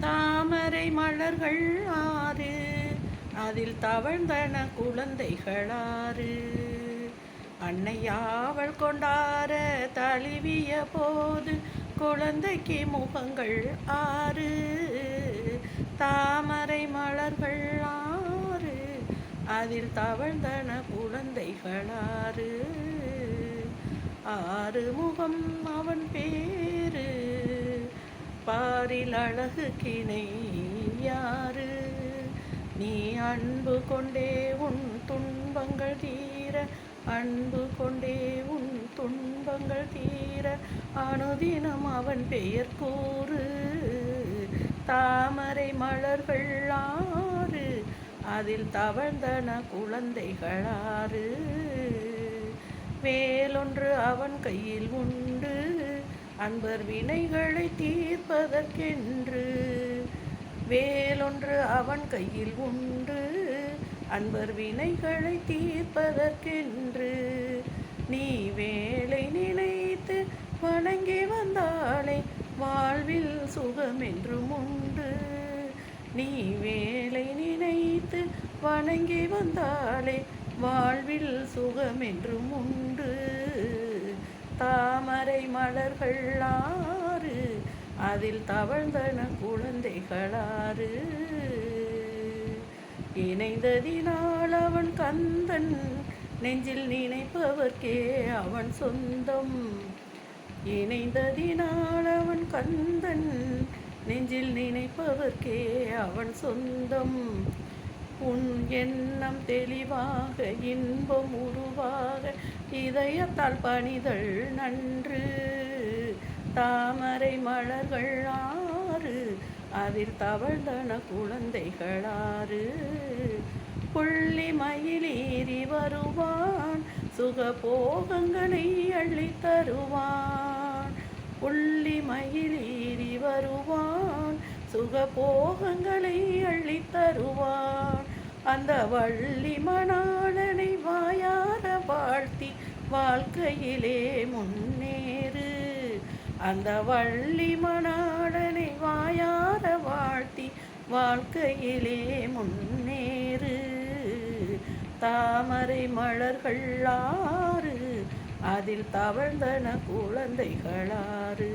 தாமரை மலர்கள் ஆறு அதில் தவழ்ந்தன குழந்தைகளாறு அன்னையாவள் கொண்டார தழுவிய போது குழந்தைக்கு முகங்கள் ஆறு. தாமரை மலர்கள் ஆறு அதில் தவழ்ந்தன குழந்தைகளாறு ஆறு. முகம் அவன் பேரு பாரில் அழகு கிணை யாரு? நீ அன்பு கொண்டே உன் துன்பங்கள் தீர அன்பு கொண்டே உன் துன்பங்கள் தீர அனுதினம் அவன் பெயர் கூறு. தாமரை மலர்கள் ஆறு அதில் தவழ்ந்தன குழந்தைகளாறு வேலொன்று அவன் கையில் உண்டு அன்பர் வினைகளை தீர்ப்பதற்கென்று வேலொன்று அவன் கையில் உண்டு. அன்பர் வினைகளை தீர்ப்பதற்கென்று நீ வேலை நினைத்து வணங்கி வந்தாளே வாழ்வில் சுகம் என்றும் உண்டு. நீ வேலை நினைத்து வணங்கி வந்தாளே வாழ்வில் சுகம் என்றும் உண்டு. தாமரை மலர்கள் ஆறு அதில் தவழ்ந்தன குழந்தைகளாறு இணைந்ததினால் அவன் கந்தன் நெஞ்சில் நினைப்பவர்க்கே அவன் சொந்தம். இணைந்ததினால் அவன் கந்தன் நெஞ்சில் நினைப்பவர்க்கே அவன் சொந்தம். உன் எண்ணம் தெளிவாக இன்பம் உருவாக இதயத்தால் பணிதல் நன்று. தாமரை மலர்கள் ஆறு அதில் தவழ்ந்தன குழந்தைகளாறு புள்ளி மயிலேறி வருவான் சுக போகங்களை அள்ளி தருவான். புள்ளி மயிலேறி வருவான் சுக போகங்களை அள்ளி தருவான். அந்த வள்ளி மணாளனை வாயார வாழ்த்தி வாழ்க்கையிலே முன்னேறு. அந்த வள்ளி மணாடனை வாயார வாழ்த்தி வாழ்க்கையிலே முன்னேறு. தாமரை மலர்கள் ஆறு அதில் தவழ்ந்தன குழந்தைகளாறு.